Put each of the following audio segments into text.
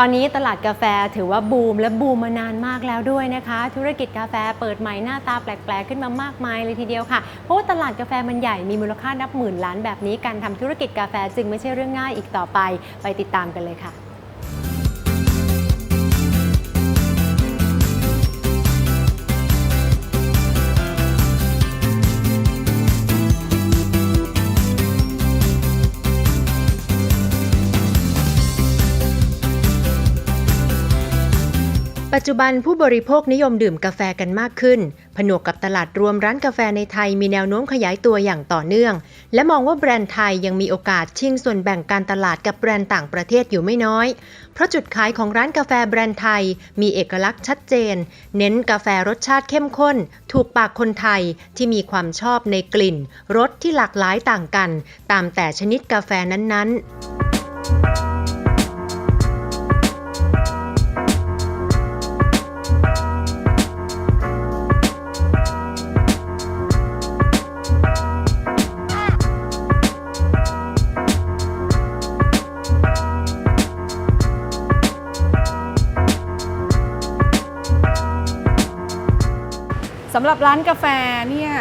ตอนนี้ตลาดกาแฟถือว่าบูมและบูมมานานมากแล้วด้วยนะคะ ธุรกิจกาแฟเปิดใหม่หน้าตาแปลกๆ ขึ้นมามากมายเลยทีเดียวค่ะ เพราะว่าตลาดกาแฟมันใหญ่มีมูลค่านับหมื่นล้านแบบนี้การทำธุรกิจกาแฟจึงไม่ใช่เรื่องง่ายอีกต่อไป ไปติดตามกันเลยค่ะ ปัจจุบันผู้บริโภคนิยมดื่มกาแฟกันมากขึ้น ผนวกกับตลาดรวมร้านกาแฟในไทยมีแนวโน้มขยายตัวอย่างต่อเนื่อง และมองว่าแบรนด์ไทยยังมีโอกาสชิงส่วนแบ่งการตลาดกับแบรนด์ต่างประเทศอยู่ไม่น้อย เพราะจุดขายของร้านกาแฟแบรนด์ไทย มีเอกลักษณ์ชัดเจน เน้นกาแฟรสชาติเข้มข้น ถูกปากคนไทยที่มีความชอบในกลิ่นรสที่หลากหลายต่างกัน ตามแต่ชนิดกาแฟนั้นๆ สำหรับร้านกาแฟเนี่ย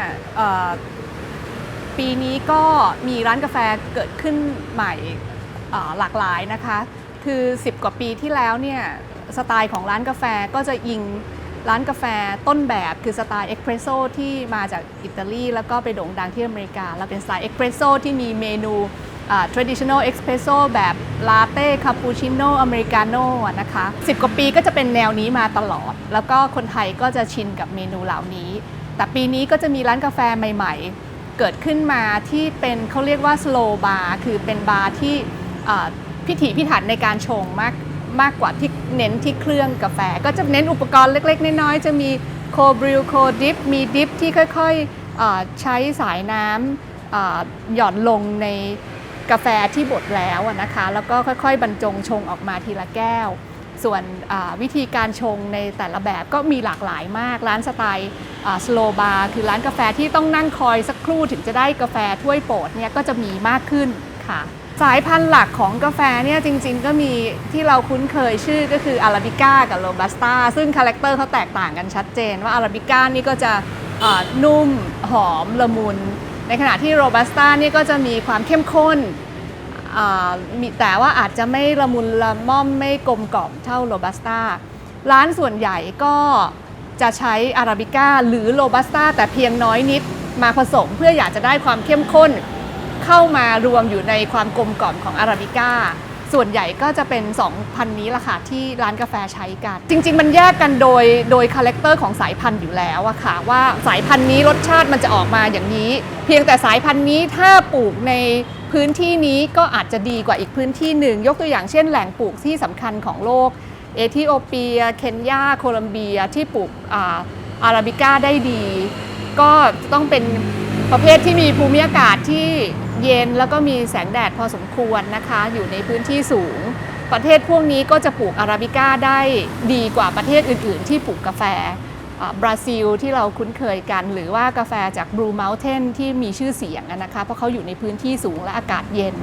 ปีนี้ก็มีร้านกาแฟเกิดขึ้นใหม่หลากหลายนะคะ คือ 10 กว่าปีที่แล้วเนี่ยสไตล์ของร้านกาแฟก็จะอิงร้านกาแฟต้นแบบคือสไตล์เอ็กเพรสโซที่มาจากอิตาลีแล้วก็ไปโด่งดังที่อเมริกา แล้วเป็นสไตล์เอ็กเพรสโซที่มีเมนู traditional espresso แบบลาเต้คาปูชิโน่อเมริกาโน่นะคะ10 กว่าปีก็จะเป็นแนวนี้มาตลอด แล้วก็คนไทยก็จะชินกับเมนูเหล่านี้ แต่ปีนี้ก็จะมีร้านกาแฟใหม่ ๆ เกิดขึ้นมาที่เป็นเขาเรียกว่า slow bar คือเป็นบาร์ที่พิถีพิถันในการชงมากมากกว่าที่เน้นที่เครื่องกาแฟ ก็จะเน้นอุปกรณ์เล็ก ๆ น้อยๆจะมีโคบริลโคดิฟมีดิฟที่ค่อยๆใช้สายน้ำหย่อนลงใน กาแฟที่บดแล้วนะคะ แล้วก็ค่อยๆ บรรจงชงออกมาทีละแก้ว ส่วนวิธีการชงในแต่ละแบบก็มีหลากหลายมาก ร้านสไตล์สโลบาร์คือร้านกาแฟที่ต้องนั่งคอยสักครู่ถึงจะได้กาแฟถ้วยโปรดเนี่ยก็จะมีมากขึ้นค่ะ สายพันธุ์หลักของกาแฟเนี่ยจริงๆ ก็มีที่เราคุ้นเคยชื่อก็คืออาราบิก้ากับโรบัสต้าซึ่งคาแรคเตอร์เขาแตกต่างกันชัดเจน ว่าอาราบิก้านี่ก็จะนุ่มหอมละมุน ในขณะที่โรบัสต้านี่ก็จะมีความเข้มข้นมีแต่ว่าอาจจะไม่ละมุนละม่อมไม่กลมกล่อมเท่าโรบัสต้าร้านส่วนใหญ่ก็จะใช้อาราบิก้าหรือโรบัสต้าแต่เพียงน้อยนิดมาผสมเพื่ออยากจะได้ความเข้มข้น เข้ามารวมอยู่ในความกลมกล่อมของอาราบิก้า ส่วนใหญ่ก็จะเป็น2พันนี้ละค่ะที่ร้านกาแฟใช้กัน จริง ๆ มันแยกกันโดยโดยคาแรคเตอร์ของสายพันธุ์อยู่แล้วอะค่ะ ว่าสายพันธุ์นี้รสชาติมันจะออกมาอย่างนี้ เพียงแต่สายพันธุ์นี้ถ้าปลูกในพื้นที่นี้ก็อาจจะดีกว่าอีกพื้นที่หนึ่ง ยกตัวอย่างเช่นแหล่งปลูกที่สำคัญของโลก เอธิโอเปีย เคนยา โคลัมเบียที่ปลูกอาอาราบิก้าได้ดี ก็ต้องเป็นประเภทที่มีภูมิอากาศที่ เย็นแล้วก็มีแสงแดดพอสมควรนะคะ อยู่ในพื้นที่สูง ประเทศพวกนี้ก็จะปลูกอาราบิก้าได้ดีกว่าประเทศอื่น ๆ ที่ปลูกกาแฟบราซิลที่เราคุ้นเคยกัน หรือว่ากาแฟจาก Blue Mountain ที่มีชื่อเสียงนะคะ เพราะเขาอยู่ในพื้นที่สูงและอากาศเย็น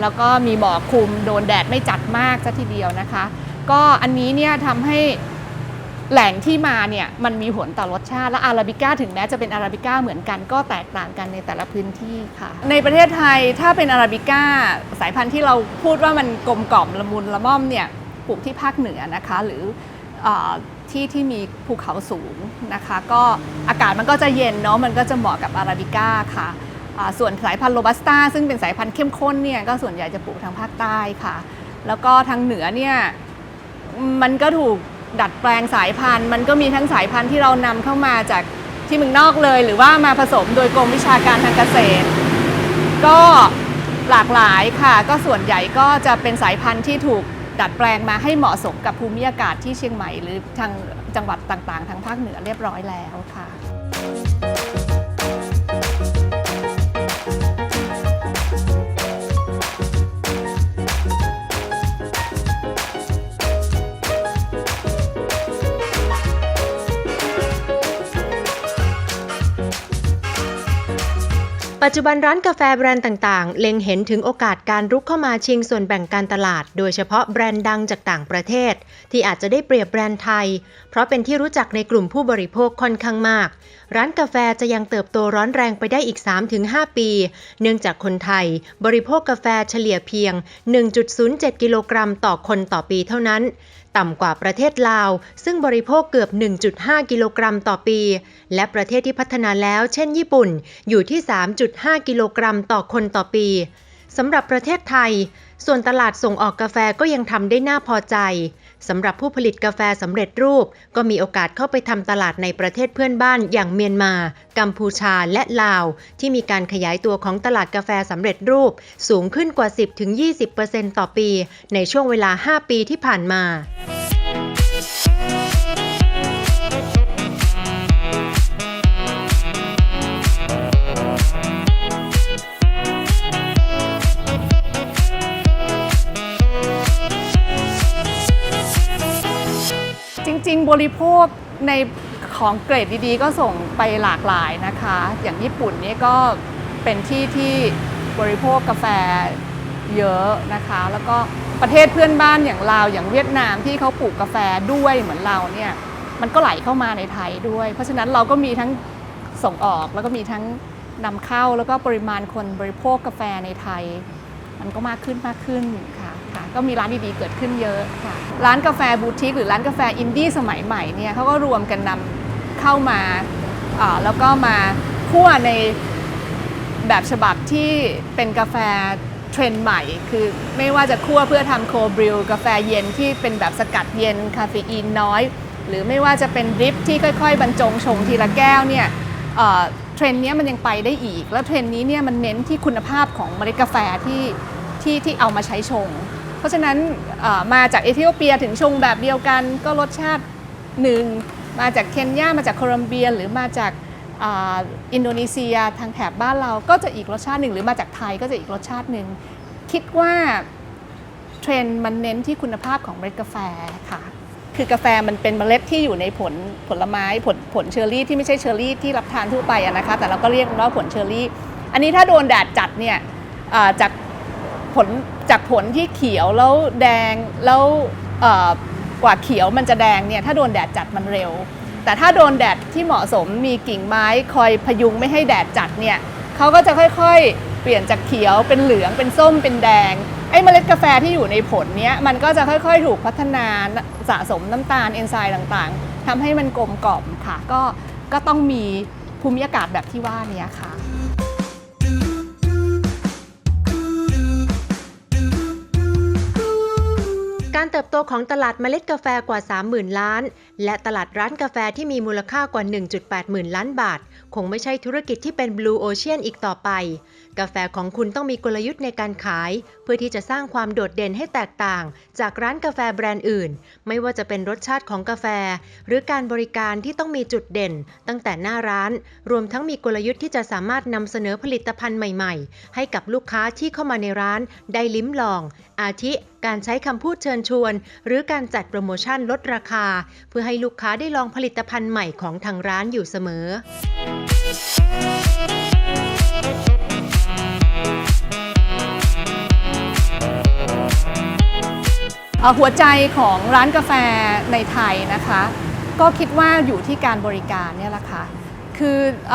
แล้วก็มีหมอกคลุมโดนแดดไม่จัดมากซะทีเดียวนะคะ ก็อันนี้เนี่ยทำให้ แหล่งที่มาเนี่ยมันมีผลต่อรสชาติ และอาราบิก้าถึงแม้จะเป็นอาราบิก้าเหมือนกันก็แตกต่างกันในแต่ละพื้นที่ค่ะ ในประเทศไทยถ้าเป็นอาราบิก้าสายพันธุ์ที่เราพูดว่ามันกลมกล่อมละมุนละม่อมเนี่ยปลูกที่ภาคเหนือนะคะหรืออที่ที่มีภูเขาสูงนะคะ ก็อากาศมันก็จะเย็นเนาะมันก็จะเหมาะกับอาราบิก้าค่ะส่วนสายพันธุ์โรบัสต้าซึ่งเป็นสายพันธุ์เข้มข้นเนี่ยก็ส่วนใหญ่จะปลูกทางภาคใต้ค่ะ แล้วก็ทางเหนือเนี่ยมันก็ถูก ดัดแปลงสายพันธุ์ มันก็มีทั้งสายพันธุ์ที่เรานำเข้ามาจากที่เมืองนอกเลย หรือว่ามาผสมโดยกรมวิชาการทางเกษตร ก็หลากหลายค่ะ ก็ส่วนใหญ่ก็จะเป็นสายพันธุ์ที่ถูกดัดแปลงมาให้เหมาะสมกับภูมิอากาศที่เชียงใหม่ หรือทางจังหวัดต่างๆ ทางภาคเหนือเรียบร้อยแล้วค่ะ ปัจจุบันร้านกาแฟแบรนด์ต่างๆ เล็งเห็นถึงโอกาสการรุกเข้ามาชิงส่วนแบ่งการตลาด โดยเฉพาะแบรนด์ดังจากต่างประเทศ ที่อาจจะได้เปรียบแบรนด์ไทย เพราะเป็นที่รู้จักในกลุ่มผู้บริโภคค่อนข้างมาก ร้านกาแฟจะยังเติบโตร้อนแรงไปได้อีก 3-5 ปี เนื่องจากคนไทย บริโภคกาแฟเฉลี่ยเพียง 1.07 กิโลกรัมต่อคนต่อปีเท่านั้น ต่ำกว่าประเทศลาว ซึ่งบริโภคเกือบ 1.5 กิโลกรัมต่อปี และประเทศที่พัฒนาแล้ว เช่น ญี่ปุ่น อยู่ที่ 3.5 กิโลกรัมต่อคนต่อปีสำหรับประเทศไทย ส่วนตลาดส่งออกกาแฟก็ยังทำได้น่าพอใจ สำหรับผู้ผลิตกาแฟสำเร็จรูป ก็มีโอกาสเข้าไปทำตลาดในประเทศเพื่อนบ้านอย่างเมียนมา กัมพูชาและลาว ที่มีการขยายตัวของตลาดกาแฟสำเร็จรูป สูงขึ้นกว่า 10-20%ต่อปี ในช่วงเวลา 5 ปีที่ผ่านมา บริโภคในของเกรดดีๆ ก็ส่งไปหลากหลายนะคะ อย่างญี่ปุ่นนี่ก็เป็นที่ที่บริโภคกาแฟเยอะนะคะ แล้วก็ประเทศเพื่อนบ้านอย่างลาวอย่างเวียดนามที่เขาปลูกกาแฟด้วยเหมือนเราเนี่ยมันก็ไหลเข้ามาในไทยด้วย เพราะฉะนั้นเราก็มีทั้งส่งออกแล้วก็มีทั้งนำเข้าแล้วก็ปริมาณคนบริโภคกาแฟในไทย มันก็มากขึ้นมากขึ้นค่ะ ค่ะก็มีร้านดีๆเกิดขึ้นเยอะค่ะ ร้านกาแฟบูติกหรือร้านกาแฟอินดี้สมัยใหม่เนี่ยเขาก็รวมกันนำเข้ามาแล้วก็มาคั่วในแบบฉบับที่เป็นกาแฟเทรนด์ใหม่ คือไม่ว่าจะคั่วเพื่อทำโคบริลกาแฟเย็นที่เป็นแบบสกัดเย็นคาเฟอีนน้อย หรือไม่ว่าจะเป็นดริปที่ค่อยๆ บรรจงชงทีละแก้วเนี่ยเทรนด์นี้มันยังไปได้อีก แล้วเทรนด์นี้เนี่ยมันเน้นที่คุณภาพของเมล็ดกาแฟที่ที่ที่เอามาใช้ชง เพราะฉะนั้นมาจากเอธิโอเปียถึงชงแบบเดียวกันก็รสชาติหนึ่งมาจากเคนยามาจากโคลัมเบีย หรือมาจากอินโดนีเซียทางแถบบ้านเราก็จะอีกรสชาติหนึ่งหรือมาจากไทยก็จะอีกรสชาติหนึ่งคิดว่าเทรนด์มันเน้นที่คุณภาพของเมล็ดกาแฟค่ะคือกาแฟมันเป็นเมล็ดที่อยู่ในผลผลไม้ผลผลเชอร์รี่ที่ไม่ใช่เชอร์รี่ที่รับทานทั่วไปะนะคะแต่เราก็เรียกนว่าผลเชอร์รี่ อันนี้ถ้าโดนแดดจัดเนี่ยจากผล จากผลที่เขียวแล้วแดงแล้วกว่าเขียวมันจะแดงเนี่ยถ้าโดนแดดจัดมันเร็ว แต่ถ้าโดนแดดที่เหมาะสมมีกิ่งไม้คอยพยุงไม่ให้แดดจัดเนี่ยเขาก็จะค่อยๆ เปลี่ยนจากเขียวเป็นเหลืองเป็นส้มเป็นแดงไอ้เมล็ดกาแฟที่อยู่ในผลเนี้ยมันก็จะค่อยๆ ถูกพัฒนาสะสมน้ำตาลเอนไซม์ต่างๆทำให้มันกลมกล่อมค่ะ ก็ก็ต้องมีภูมิอากาศแบบที่ว่านี้ค่ะ การเติบโตของตลาดเมล็ดกาแฟกว่า 30,000 ล้าน และตลาดร้านกาแฟที่มีมูลค่ากว่า 1.8 หมื่นล้านบาท คงไม่ใช่ธุรกิจที่เป็น Blue Ocean อีกต่อไปกาแฟของคุณต้องมีกลยุทธ์ในการขาย เพื่อที่จะสร้างความโดดเด่นให้แตกต่าง จากร้านกาแฟแบรนด์อื่น ไม่ว่าจะเป็นรสชาติของกาแฟ หรือการบริการที่ต้องมีจุดเด่น ตั้งแต่หน้าร้าน รวมทั้งมีกลยุทธ์ที่จะสามารถนำเสนอผลิตภัณฑ์ใหม่ๆ ให้กับลูกค้าที่เข้ามาในร้านได้ลิ้มลอง อาทิ การใช้คำพูดเชิญชวน หรือการจัดโปรโมชั่นลดราคา เพื่อให้ลูกค้าได้ลองผลิตภัณฑ์ใหม่ของทางร้านอยู่เสมอ หัวใจของร้านกาแฟในไทยนะคะ ก็คิดว่าอยู่ที่การบริการเนี่ยแหละค่ะคืออ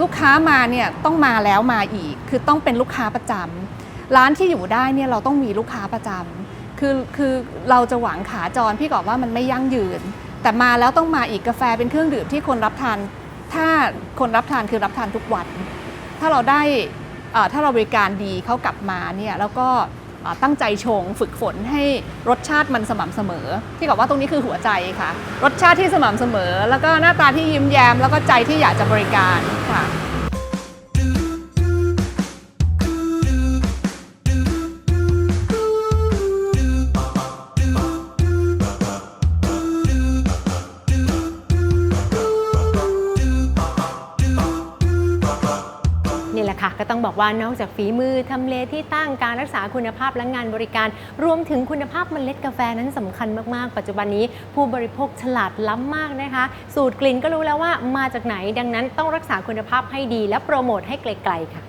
ลูกค้ามาเนี่ยต้องมาแล้วมาอีก คือต้องเป็นลูกค้าประจำร้านที่อยู่ได้เนี่ยเราต้องมีลูกค้าประจำคือคือเราจะหวังขาจรพี่กอบว่ามันไม่ยั่งยืน แต่มาแล้วต้องมาอีกกาแฟเป็นเครื่องดื่มที่คนรับทาน ถ้าคนรับทานคือรับทานทุกวัน ถ้าเราได้อ่อถ้าเราบริการดีเขากลับมาเนี่ยแล้วก็ ตั้งใจชงฝึกฝนให้รสชาติมันสม่ำเสมอ ที่บอกว่าตรงนี้คือหัวใจค่ะ รสชาติที่สม่ำเสมอ แล้วก็หน้าตาที่ยิ้มแย้มแล้วก็ใจที่อยากจะบริการค่ะ ละค่ะ ก็ต้องบอกว่านอกจากฝีมือทำเลที่ตั้งการรักษาคุณภาพและงานบริการ รวมถึงคุณภาพเมล็ดกาแฟนั้นสำคัญมากๆ ปัจจุบันนี้ผู้บริโภคฉลาดล้ำมากนะคะ สูตรกลิ่นก็รู้แล้วว่ามาจากไหนดังนั้นต้องรักษาคุณภาพให้ดี และโปรโมทให้ไกลๆค่ะ